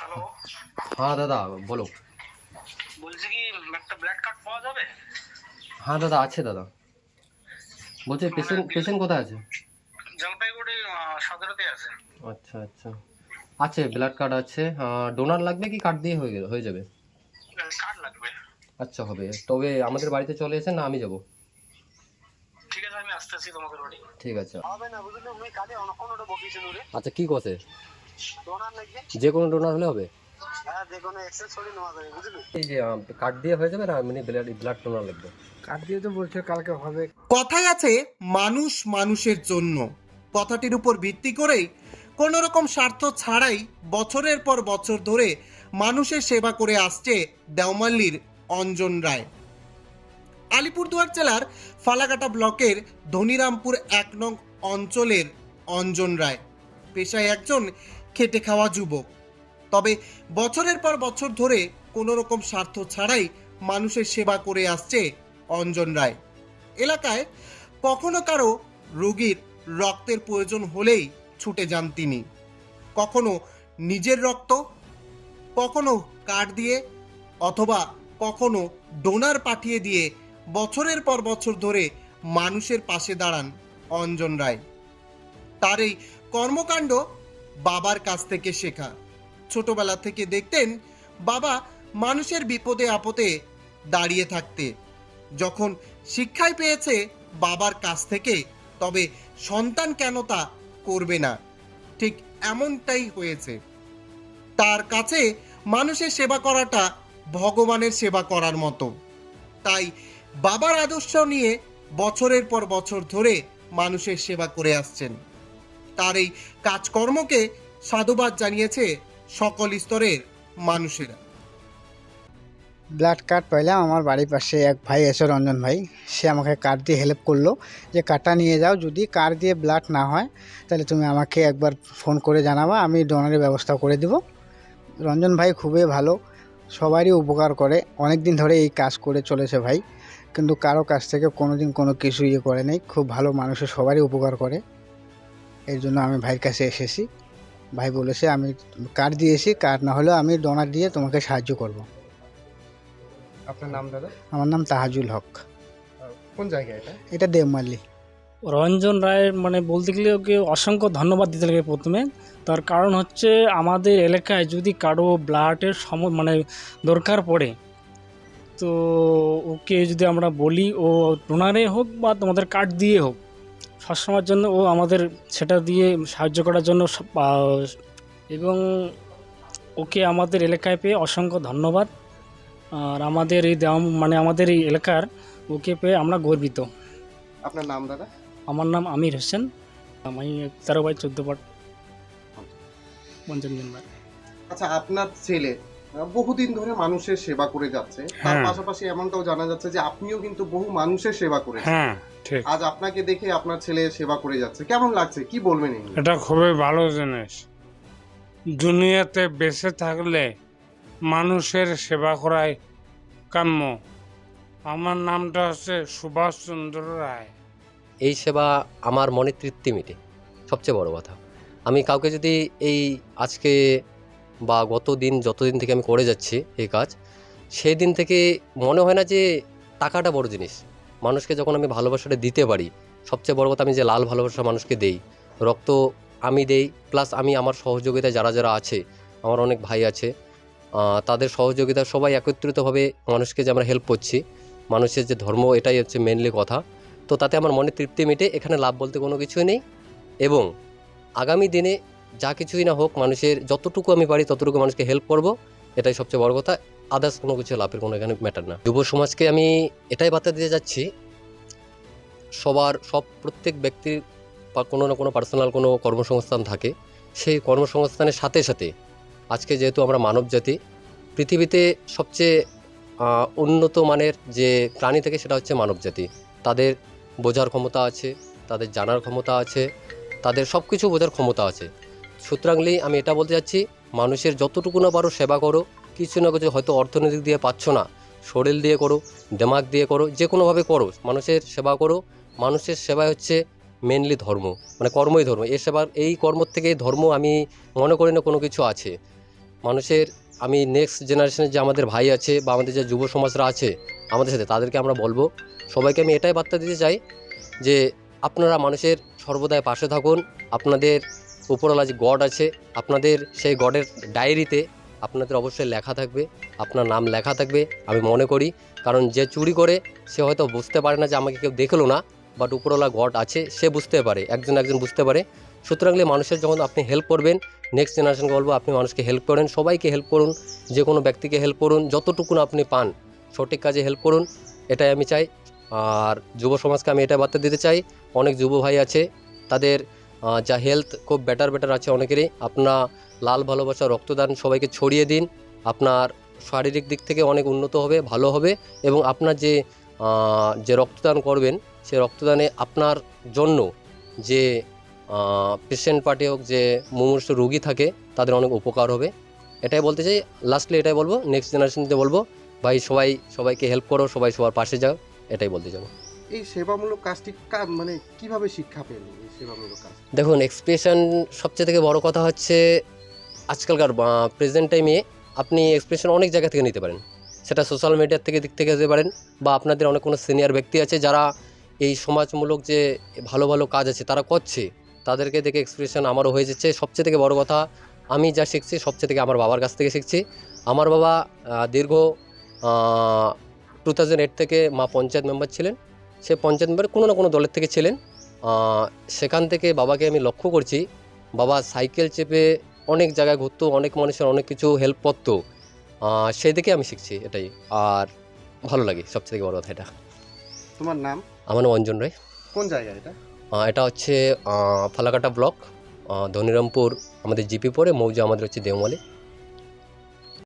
Hello হ্যাঁ দাদা বলো। বলছি কি একটা ব্লাড কার্ড পাওয়া যাবে? হ্যাঁ দাদা আছে দাদা। বলছি পেশেন্ট পেশেন্ট কোথায় আছে? জলপাইগুড়ি সদরেতে আছে। আচ্ছা আচ্ছা। আছে ব্লাড কার্ড আছে। ডোনার লাগবে কি কার্ড দিয়ে হয়ে হয়ে যাবে? কার্ড লাগবে। আচ্ছা হবে। তবে আমাদের বাড়িতে চলে এসে না আমি যাব। ঠিক আছে আমি আসতেছি তোমাদের বাড়ি। ঠিক আছে। হবে না বুঝলি তুমি কালে অনকোনোটা বকিছিল রে আচ্ছা কি কছে যে কোনো ডোনার হলে হবে? হ্যাঁ যে কোনো এক্সেস করে নেওয়া যাবে বুঝলি? এই যে কার্ড দিয়ে হয়ে যাবে না? মানে ব্লাড ব্লাড ডোনার লাগবে? কার্ড দিয়ে তো বলছে কালকে হবে। কথায় আছে মানুষ মানুষের জন্য। কথাটির উপর ভিত্তি করেই কোনো রকম স্বার্থ ছাড়াই বছরের পর বছর ধরে মানুষের সেবা করে আসছে দেওমাল্লির অঞ্জন রায়। আলিপুরদুয়ার জেলার ফালাকাটা ব্লকের ধনিরামপুর এক নং অঞ্চলের অঞ্জন রায়। পেশায় একজন খেটে খাওয়া যুবক। তবে বছরের পর বছর ধরে কোনো রকম স্বার্থ ছাড়াই মানুষের সেবা করে আসছে অঞ্জন রায়। এলাকায় কখনো কারও রোগীর রক্তের প্রয়োজন হলেই ছুটে যান তিনি। কখনো নিজের রক্ত, কখনো কার্ড দিয়ে অথবা কখনো ডোনার পাঠিয়ে দিয়ে বছরের পর বছর ধরে মানুষের পাশে দাঁড়ান অঞ্জন রায়। তার এই কর্মকাণ্ড বাবার কাছ থেকে শেখা। ছোটবেলা থেকে দেখতেন বাবা মানুষের বিপদে আপদে দাঁড়িয়ে থাকতে। যখন শিক্ষায় পেয়েছে বাবার কাছ থেকে, তবে সন্তান কেন তা করবে না? ঠিক এমনটাই হয়েছে। তার কাছে মানুষের সেবা করাটা ভগবানের সেবা করার মতো। তাই বাবার আদর্শ নিয়ে বছরের পর বছর ধরে মানুষের সেবা করে আসছেন। তার এই কাজকর্মকে সাধুবাদ জানিয়েছে সকল স্তরের মানুষেরা। ব্লাড কার্ড পাইলাম, আমার বাড়ির পাশে এক ভাই এসে রঞ্জন ভাই। সে আমাকে কার্ড দিয়ে হেল্প করল যে, কার্ডটা নিয়ে যাও, যদি কার্ড দিয়ে ব্লাড না হয়, তাহলে তুমি আমাকে একবার ফোন করে জানাবা, আমি ডোনারের ব্যবস্থা করে দেব। রঞ্জন ভাই খুবই ভালো, সবারই উপকার করে। অনেক দিন ধরে এই কাজ করে চলেছে ভাই, কিন্তু কারও কাছ থেকে কোনো দিন কোনো কিছু ইয়ে করে নেই। খুব ভালো মানুষের সবারই উপকার করে। এর জন্য আমি ভাইয়ের কাছে এসেছি। ভাই বলেছে আমি কার্ড দিয়েছি কার্ড না হলেও আমি ডোনার দিয়ে তোমাকে সাহায্য করব। আপনার নাম দাদা? আমার নাম তাহাজুল হক। কোন জায়গা এটা? এটা দেবমাল্লি রঞ্জন রায়ের মানে বলতে গেলে ওকে অসংখ্য ধন্যবাদ দিতে লাগে প্রথমে। তার কারণ হচ্ছে আমাদের এলাকায় যদি কারও ব্লাডের সম মানে দরকার পড়ে তো ওকে যদি আমরা বলি ও ডোনারে হোক বা তোমাদের কার্ড দিয়ে হোক সবসময়ের জন্য ও আমাদের সেটা দিয়ে সাহায্য করার জন্য এবং ওকে আমাদের এলাকায় পেয়ে অসংখ্য ধন্যবাদ। আর আমাদের এই দেওয়া মানে আমাদের এই এলাকার ওকে পেয়ে আমরা গর্বিত। আপনার নাম দাদা? আমার নাম আমির হোসেন। আমি তেরো বাই চোদ্দ পাট পঞ্চম মেম্বার আচ্ছা আপনার ছেলে বহুদিন ধরে মানুষের সেবা করে যাচ্ছে। তার হ্যাঁ। পাশাপাশি এমনটাও জানা যাচ্ছে যে আপনিও কিন্তু বহু মানুষের সেবা করেছেন। হ্যাঁ ঠিক। আজ আপনাকে দেখে আপনার ছেলে সেবা করে যাচ্ছে। কেমন লাগছে? কি বলবেন এটা খুবই ভালো জিনিস। দুনিয়াতে বেঁচে থাকলে মানুষের সেবা করাই কাম্য। আমার নামটা হচ্ছে সুভাষ চন্দ্র রায়। এই সেবা আমার মনে তৃপ্তি মিটে। সবচেয়ে বড় কথা। আমি কাউকে যদি এই আজকে বা গত দিন যতদিন থেকে আমি করে যাচ্ছি এই কাজ সেই দিন থেকে মনে হয় না যে টাকাটা বড় জিনিস। মানুষকে যখন আমি ভালোবাসাটা দিতে পারি, সবচেয়ে বড় কথা আমি যে লাল ভালোবাসা মানুষকে দেই, রক্ত আমি দেই, প্লাস আমি আমার সহযোগিতায় যারা যারা আছে, আমার অনেক ভাই আছে তাদের সহযোগিতা সবাই একত্রিতভাবে মানুষকে যে আমরা হেল্প করছি, মানুষের যে ধর্ম এটাই হচ্ছে মেনলি কথা। তো তাতে আমার মনে তৃপ্তি মেটে, এখানে লাভ বলতে কোনো কিছুই নেই। এবং আগামী দিনে যা কিছুই না হোক মানুষের যতটুকু আমি পারি ততটুকু মানুষকে হেল্প করব, এটাই সবচেয়ে বড় কথা। আদার্স কোনো কিছু লাভের কোনো এখানে ম্যাটার না। যুব সমাজকে আমি এটাই বার্তা দিতে যাচ্ছি, সবার, সব প্রত্যেক ব্যক্তির বা কোনো না কোনো পার্সোনাল কোনো কর্মসংস্থান থাকে। সেই কর্মসংস্থানের সাথে সাথে আজকে যেহেতু আমরা মানব জাতি, পৃথিবীতে সবচেয়ে উন্নত মানের যে প্রাণী থেকে সেটা হচ্ছে মানব জাতি। তাদের বোঝার ক্ষমতা আছে, তাদের জানার ক্ষমতা আছে, তাদের সব কিছু বোঝার ক্ষমতা আছে। সুতরাংলি আমি এটা বলতে চাচ্ছি মানুষের যতটুকু না পারো সেবা করো, কিছু না কিছু হয়তো অর্থনৈতিক দিয়ে পাচ্ছ না, শরীর দিয়ে করো, দেমাগ দিয়ে করো, যে কোনোভাবে করো, মানুষের সেবা করো, মানুষের সেবা হচ্ছে মেনলি ধর্ম মানে কর্মই ধর্ম, এই সেবার, এই কর্ম থেকে ধর্ম আমি মনে করি না কোনো কিছু আছে। মানুষের, আমি নেক্সট জেনারেশনের যে আমাদের ভাই আছে বা আমাদের যে যুব সমাজরা আছে, আমাদের সাথে, তাদেরকে আমরা বলব, সবাইকে আমি এটাই বার্তা দিতে চাই যে আপনারা মানুষের সর্বদাই পাশে থাকুন, আপনাদের উপরওয়ালা যে গড আছে, আপনাদের সেই গডের ডায়েরিতে আপনাদের অবশ্যই লেখা থাকবে, আপনার নাম লেখা থাকবে, আমি মনে করি। কারণ যে চুরি করে, সে হয়তো বুঝতে পারে না যে আমাকে কেউ দেখল না বাট উপরওয়ালা গড আছে, সে বুঝতে পারে, একজন একজন বুঝতে পারে। সুতরাং মানুষের যখন আপনি হেল্প করবেন নেক্সট জেনারেশনকে বলব, আপনি মানুষকে হেল্প করেন, সবাইকে হেল্প করুন, যে কোনো ব্যক্তিকে হেল্প করুন, যতটুকুন আপনি পান, সঠিক কাজে হেল্প করুন, এটাই আমি চাই। আর যুব সমাজকে আমি এটা বার্তা দিতে চাই, অনেক যুব ভাই আছে, তাদের যা হেলথ খুব বেটার বেটার আছে অনেকেরই। আপনার লাল ভালোবাসা, রক্তদান সবাইকে ছড়িয়ে দিন। আপনার শারীরিক দিক থেকে অনেক উন্নত হবে, ভালো হবে এবং আপনার যে যে রক্তদান করবেন, সে রক্তদানে আপনার জন্য যে পেশেন্ট পার্টি হোক, যে মুমূর্ষ রুগী থাকে, তাদের অনেক উপকার হবে। এটাই বলতে চাই। লাস্টলি এটাই বলব নেক্সট জেনারেশনকে বলব, ভাই সবাই সবাইকে হেল্প করো, সবাই সবার পাশে যাও, এটাই বলতে চাবো। এই সেবামূলক কাজটি মানে কীভাবে শিক্ষা পেল এই সেবামূলক কাজ দেখুন এক্সপ্রেশন সবচেয়ে থেকে বড় কথা হচ্ছে আজকালকার প্রেজেন্ট টাইমে আপনি এক্সপ্রেশন অনেক জায়গা থেকে নিতে পারেন। সেটা সোশ্যাল মিডিয়ার থেকে দিক থেকে যেতে পারেন বা আপনাদের অনেক কোনো সিনিয়র ব্যক্তি আছে যারা এই সমাজমূলক যে ভালো ভালো কাজ আছে তারা করছে, তাদেরকে দেখে এক্সপ্রেশন আমারও হয়ে যাচ্ছে। সবচেয়ে থেকে বড় কথা, আমি যা শিখছি সবচেয়ে থেকে আমার বাবার কাছ থেকে শিখছি। আমার বাবা দীর্ঘ টু থাউজেন্ড এইট থেকে মা পঞ্চায়েত মেম্বার ছিলেন। সে পঞ্চায়েত মেম্বার কোনো না কোনো দলের থেকে ছিলেন। সেখান থেকে বাবাকে আমি লক্ষ্য করছি। বাবা সাইকেল চেপে অনেক জায়গায় ঘুরতো অনেক মানুষের অনেক কিছু হেল্প করতো। সেই দিকে আমি শিখছি এটাই। আর ভালো লাগে সবচেয়ে থেকে বড় কথা এটা। তোমার নাম? আমার নাম অঞ্জন রায়। কোন জায়গা এটা? এটা হচ্ছে ফালাকাটা ব্লক। ধনিরামপুর আমাদের জিপি পড়ে মৌজা আমাদের হচ্ছে দেওমালি।